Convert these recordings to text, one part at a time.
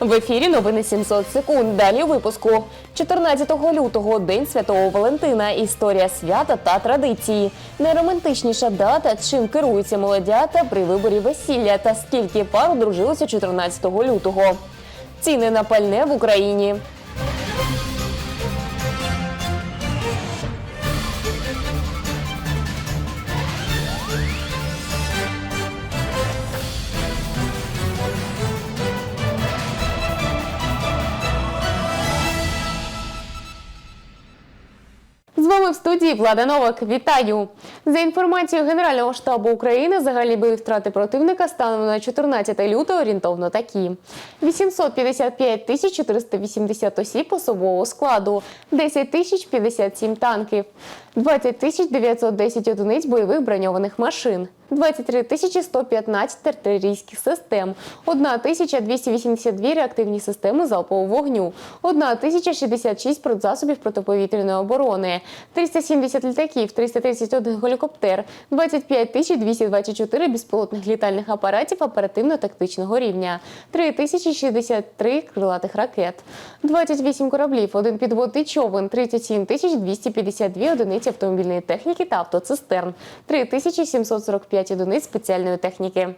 В ефірі новини 700 секунд. Далі у випуску 14 лютого День Святого Валентина. Історія свята та традиції. Найромантичніша дата, чим керуються молодята при виборі весілля та скільки пар одружилося 14 лютого. Ціни на пальне в Україні. З вами в студії Влада Новак. Вітаю! За інформацією Генерального штабу України, загальні бої втрати противника станом на 14 лютого орієнтовно такі: 855 тисяч 480 осіб особового складу, 10 тисяч 57 танків, 20 тисяч 910 одиниць бойових броньованих машин, 23 тисячі 115 артилерійських систем, 1 тисяча 282 реактивні системи залпового вогню, 1 тисяча 66 продзасобів протиповітряної оборони, 370 літаків, 331 гелікоптер, 25 тисяч 224 безпілотних літальних апаратів оперативно-тактичного рівня, 3 тисячі 63 крилатих ракет, 28 кораблів, один підводний човен, 37 тисяч 252 одиниці автомобільної техніки та автоцистерн, 3 тисячі 745 одиниць спеціальної техніки.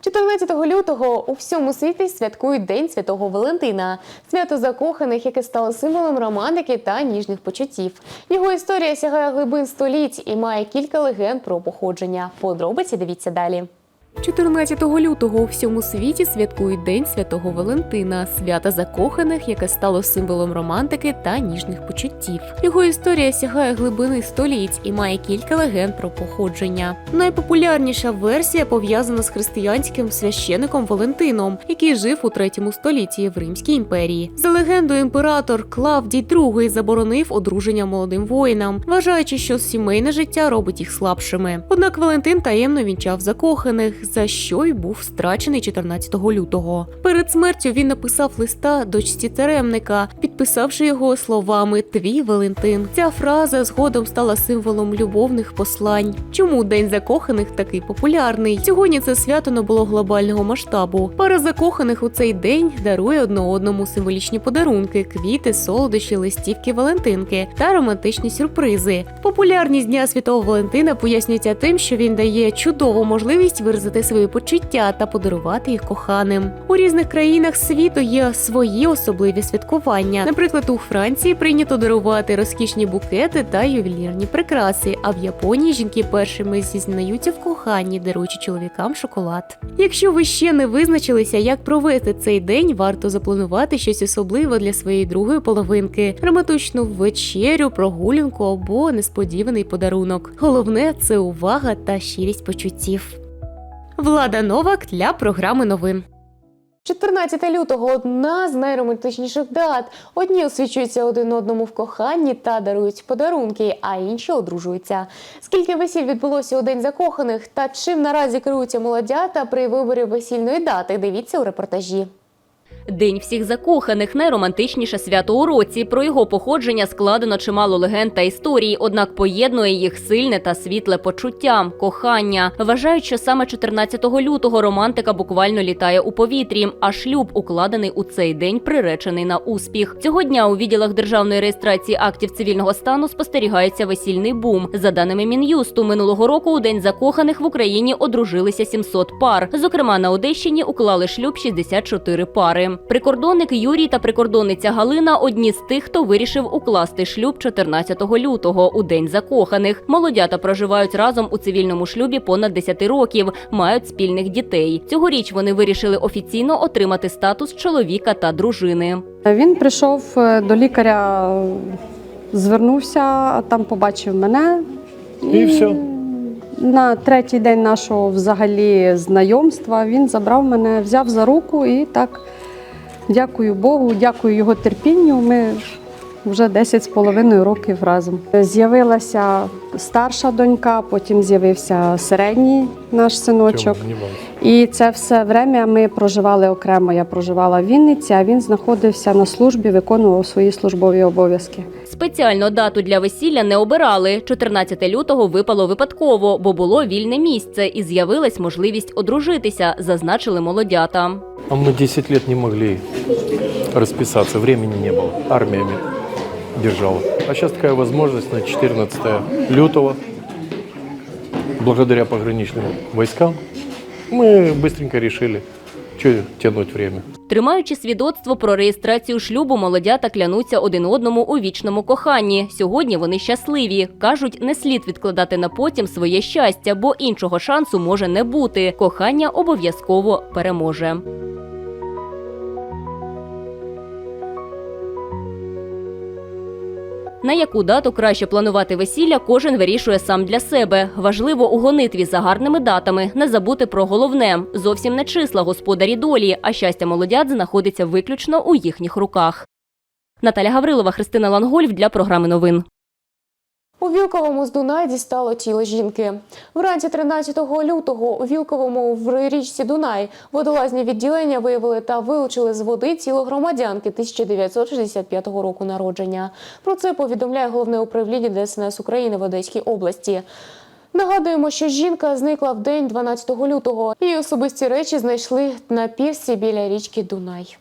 14 лютого у всьому світі святкують День Святого Валентина, свято закоханих, яке стало символом романтики та ніжних почуттів. Його історія сягає глибин століть і має кілька легенд про походження. Подробиці дивіться далі. 14 лютого у всьому світі святкують День Святого Валентина, свята закоханих, яке стало символом романтики та ніжних почуттів. Його історія сягає глибини століть і має кілька легенд про походження. Найпопулярніша версія пов'язана з християнським священиком Валентином, який жив у третьому столітті в Римській імперії. За легендою, імператор Клавдій II заборонив одруження молодим воїнам, вважаючи, що сімейне життя робить їх слабшими. Однак Валентин таємно вінчав закоханих, за що й був страчений 14 лютого. Перед смертю він написав листа дочці Теремника, підписавши його словами Твій Валентин. Ця фраза згодом стала символом любовних послань. Чому день закоханих такий популярний? Сьогодні це свято набуло глобального масштабу. Пара закоханих у цей день дарує одне одному символічні подарунки, квіти, солодощі, листівки, Валентинки та романтичні сюрпризи. Популярність дня святого Валентина пояснюється тим, що він дає чудову можливість виразити свої почуття та подарувати їх коханим. У різних країнах світу є свої особливі святкування. Наприклад, у Франції прийнято дарувати розкішні букети та ювелірні прикраси. А в Японії жінки першими зізнаються в коханні, даруючи чоловікам шоколад. Якщо ви ще не визначилися, як провести цей день, варто запланувати щось особливе для своєї другої половинки, романтичну вечерю, прогулянку або несподіваний подарунок. Головне це увага та щирість почуттів. Влада Новак для програми новин. 14 лютого одна з найромантичніших дат. Одні освічуються один одному в коханні та дарують подарунки, а інші одружуються. Скільки весіль відбулося у день закоханих та чим наразі керуються молодята при виборі весільної дати? Дивіться у репортажі. День всіх закоханих найромантичніше свято у році. Про його походження складено чимало легенд та історій, однак поєднує їх сильне та світле почуття, кохання. Вважають, що саме 14 лютого романтика буквально літає у повітрі, а шлюб, укладений у цей день, приречений на успіх. Цього дня у відділах державної реєстрації актів цивільного стану спостерігається весільний бум. За даними мін'юсту, минулого року у день закоханих в Україні одружилися 700 пар. Зокрема, на Одещині уклали шлюб 64 пари. Прикордонник Юрій та прикордонниця Галина одні з тих, хто вирішив укласти шлюб 14 лютого у день закоханих. Молодята проживають разом у цивільному шлюбі понад 10 років, мають спільних дітей. Цьогоріч вони вирішили офіційно отримати статус чоловіка та дружини. Він прийшов е, до лікаря, звернувся, там побачив мене. І все. На третій день нашого взагалі знайомства він забрав мене, взяв за руку і так, дякую Богу, дякую його терпінню. Ми вже 10 з половиною років разом. З'явилася старша донька, потім з'явився середній наш синочок. Тёма, не бойся. І це все время ми проживали окремо. Я проживала в Вінниці, а він знаходився на службі, виконував свої службові обов'язки. Спеціально дату для весілля не обирали. 14 лютого випало випадково, бо було вільне місце і з'явилась можливість одружитися, зазначили молодята. А мы 10 лет не могли расписаться, времени не было, армиями держала. А сейчас такая возможность на 14 лютого, благодаря пограничным войскам, мы быстренько решили, что тянуть время. Тримаючи свідоцтво про реєстрацію шлюбу, молодята клянуться один одному у вічному коханні. Сьогодні вони щасливі. кажуть, не слід відкладати на потім своє щастя, бо іншого шансу може не бути. Кохання обов'язково переможе. На яку дату краще планувати весілля, кожен вирішує сам для себе. Важливо у гонитві за гарними датами не забути про головне зовсім не числа господарі долі, а щастя молодят знаходиться виключно у їхніх руках. Наталя Гаврилова, Христина Лангольф для програми новин. У Вілковому з Дунай дістало тіло жінки. Вранці 13 лютого у Вілковому в річці Дунай водолазні відділення виявили та вилучили з води тіло громадянки 1965 року народження. Про це повідомляє головне управління ДСНС України в Одеській області. Нагадуємо, що жінка зникла в день 12 лютого. Її особисті речі знайшли на пірсі біля річки Дунай.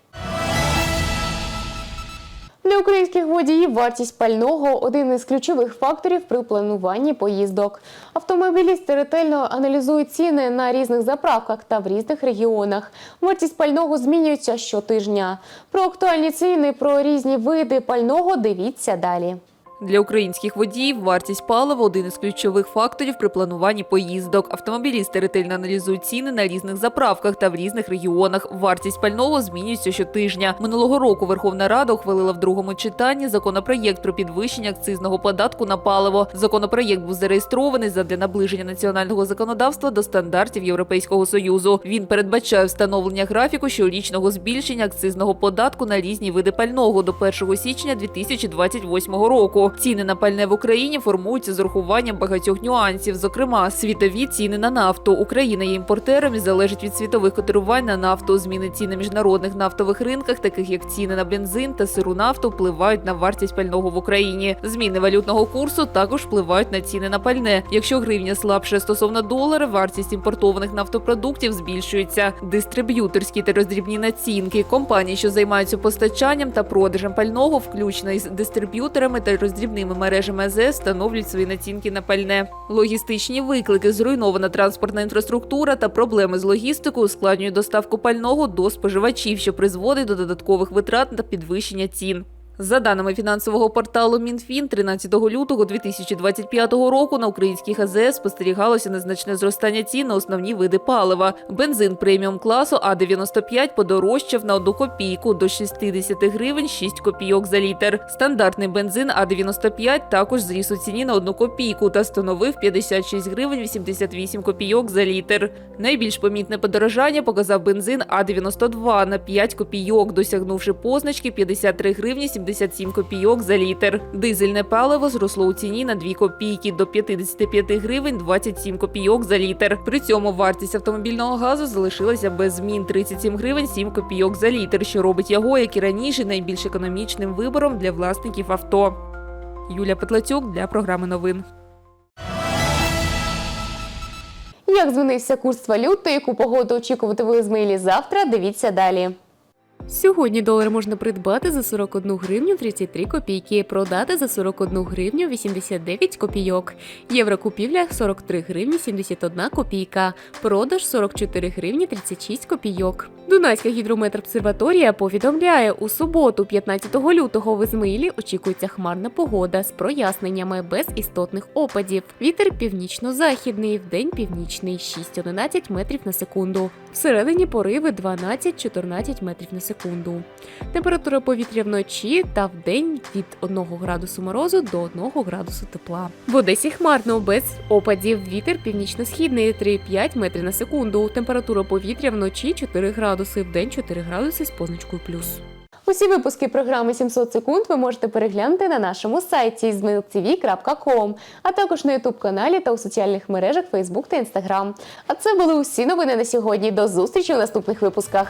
Українських водіїв вартість пального один із ключових факторів при плануванні поїздок. Автомобілісти ретельно аналізують ціни на різних заправках та в різних регіонах. Вартість пального змінюється щотижня. Про актуальні ціни, про різні види пального дивіться далі. Для українських водіїв вартість палива один із ключових факторів при плануванні поїздок. Автомобілісти ретельно аналізують ціни на різних заправках та в різних регіонах. Вартість пального змінюється щотижня. Минулого року Верховна Рада ухвалила в другому читанні законопроєкт про підвищення акцизного податку на паливо. Законопроєкт був зареєстрований задля наближення національного законодавства до стандартів Європейського союзу. Він передбачає встановлення графіку щорічного збільшення акцизного податку на різні види пального до 1 січня 2028 року. Ціни на пальне в Україні формуються з урахуванням багатьох нюансів, зокрема світові ціни на нафту. Україна є імпортером і залежить від світових котирувань на нафту. Зміни цін на міжнародних нафтових ринках, таких як ціни на бензин та сиру нафту, впливають на вартість пального в Україні. Зміни валютного курсу також впливають на ціни на пальне. Якщо гривня слабше стосовно долара, вартість імпортованих нафтопродуктів збільшується. Дистриб'юторські та роздрібні націнки компанії, що займаються постачанням та продажем пального, включно із дистриб'юторами та роздрібними мережами АЗС, становлять свої націнки на пальне. Логістичні виклики, зруйнована транспортна інфраструктура та проблеми з логістикою ускладнюють доставку пального до споживачів, що призводить до додаткових витрат та підвищення цін. За даними фінансового порталу Мінфін, 13 лютого 2025 року на українських АЗС спостерігалося незначне зростання цін на основні види палива. Бензин преміум класу А95 подорожчав на 1 копійку до 60 гривень 6 копійок за літр. Стандартний бензин А95 також зріс у ціні на 1 копійку та становив 56 гривень 88 копійок за літр. Найбільш помітне подорожання показав бензин А92 на 5 копійок, досягнувши позначки 53 гривні 77 копійок за літр. Дизельне паливо зросло у ціні на 2 копійки до 55 гривень 27 копійок за літр. При цьому вартість автомобільного газу залишилася без змін 37 гривень 7 копійок за літр, що робить його, як і раніше, найбільш економічним вибором для власників авто. Юля Петлацюк для програми новин. Як змінився курс валюти, яку погоду очікувати в Ізмаїлі завтра, дивіться далі. Сьогодні долар можна придбати за 41 гривню 33 копійки, продати за 41 гривню 89 копійок. Єврокупівля 43 гривні 71 копійка, продаж 44 гривні 36 копійок. Дунайська гідрометобсерваторія повідомляє, у суботу, 15 лютого, в Ізмаїлі очікується хмарна погода з проясненнями без істотних опадів. Вітер північно-західний, вдень північний 6-11 метрів на секунду. Всередині пориви 12-14 метрів на секунду. Температура повітря вночі та вдень від 1 градусу морозу до 1 градусу тепла. В Одесі хмарно без опадів. Вітер північно-східний 3-5 метрів на секунду. Температура повітря вночі 4 градуси, вдень 4 градуси з позначкою плюс. Усі випуски програми 700 секунд ви можете переглянути на нашому сайті zmiltv.com, а також на ютуб каналі та у соціальних мережах Facebook та Instagram. А це були усі новини на сьогодні. До зустрічі у наступних випусках.